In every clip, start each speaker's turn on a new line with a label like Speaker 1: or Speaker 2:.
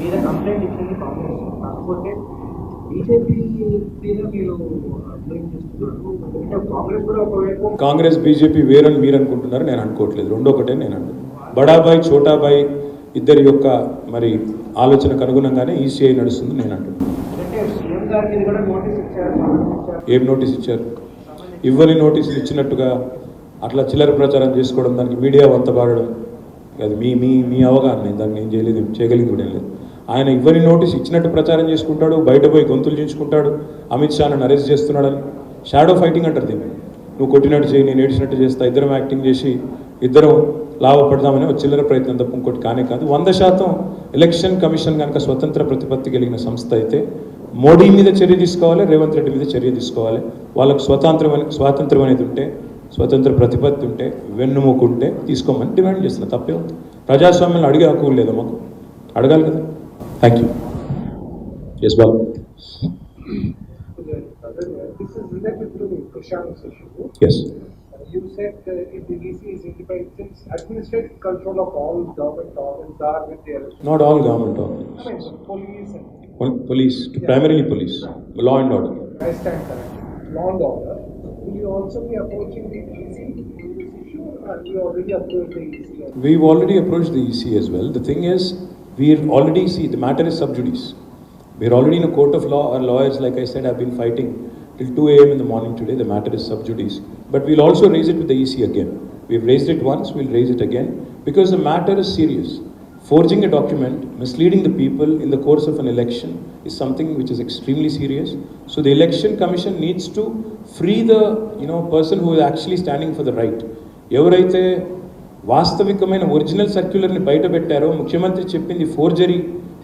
Speaker 1: మీద కంప్లైంట్ ఇచ్చింది కాంగ్రెస్. కాకపోతే అంటే కాంగ్రెస్
Speaker 2: బీజేపీ వేరని మీరు అనుకుంటున్నారు నేను అనుకోవట్లేదు. రెండో ఒకటే నేను అంటున్నాను బడాబాయ్ చోటాబాయ్ ఇద్దరి యొక్క మరి ఆలోచనకు అనుగుణంగానే ఈసీఐ నడుస్తుంది నేను అంటున్నాను
Speaker 1: అంటే
Speaker 2: ఏం నోటీస్ ఇచ్చారు? ఇవ్వని నోటీసులు ఇచ్చినట్టుగా అట్లా చిల్లర ప్రచారం చేసుకోవడం దానికి మీడియా వంత పాడడం అది మీ మీ మీ అవగాహన నేను దాన్ని ఏం చేయలేదు చేయగలిగింది కూడా లేదు. ఆయన ఇవ్వని నోటీస్ ఇచ్చినట్టు ప్రచారం చేసుకుంటాడు బయట పోయి గొంతులు చించుకుంటాడు అమిత్ షాను అరెస్ట్ చేస్తున్నాడని. షాడో ఫైటింగ్ అంటారు దీన్ని. నువ్వు కొట్టినట్టు చేయి నేను ఏడిచినట్టు చేస్తా ఇద్దరం యాక్టింగ్ చేసి ఇద్దరం లాభపడదామని ఒక చిల్లర ప్రయత్నం తప్ప ఇంకోటి కానే కాదు. వంద శాతం ఎలక్షన్ కమిషన్ కనుక స్వతంత్ర ప్రతిపత్తి కలిగిన సంస్థ అయితే మోడీ మీద చర్య తీసుకోవాలి రేవంత్ రెడ్డి మీద చర్య తీసుకోవాలి. వాళ్ళకు స్వతంత్రం స్వాతంత్రం అనేది ఉంటే స్వతంత్ర ప్రతిపత్తి ఉంటే వెన్నుముకు ఉంటే తీసుకోమని డిమాండ్ చేస్తున్నా. తప్పే ఉంది. ప్రజాస్వామ్యంలో అడిగే హక్కు లేదు మాకు? అడగాలి కదా. Thank you. Yes, well.
Speaker 3: This is related to Prashan's issue.
Speaker 2: Yes.
Speaker 3: You said that the EC is independent, since administrative control of all government organs are with their.
Speaker 2: Not all government organs.
Speaker 3: I mean, police and.
Speaker 2: Police, yeah. primarily police, law and order.
Speaker 3: I stand corrected. Law and order. Will you also be approaching the EC on this issue, or you already approached the EC?
Speaker 2: We've already approached the EC as well. The thing is, we're already, see, the matter is sub judice. We're already in a court of law. Our lawyers, like I said, have been fighting till 2 a.m. in the morning today. The matter is sub judice. But we'll also raise it with the EC again. We've raised it once, we'll raise it again because the matter is serious. Forging a document, misleading the people in the course of an election is something which is extremely serious. So the election commission needs to free the you know person who is actually standing for the right. ఎవరైతే వాస్తవికమైన original సర్క్యులర్ని బయట పెట్టారో ముఖ్యమంత్రి చెప్పింది forgery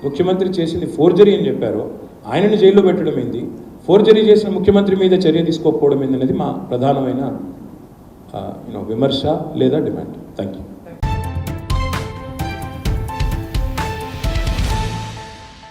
Speaker 2: ముఖ్యమంత్రి చేసింది forgery అని చెప్పారో ఆయనను జైల్లో పెట్టడం ఏంది? ఫోర్జరీ చేసిన ముఖ్యమంత్రి మీద చర్య తీసుకోకపోవడం ఏంది అనేది మా ప్రధానమైన యూనో విమర్శ లేదా డిమాండ్. Thank you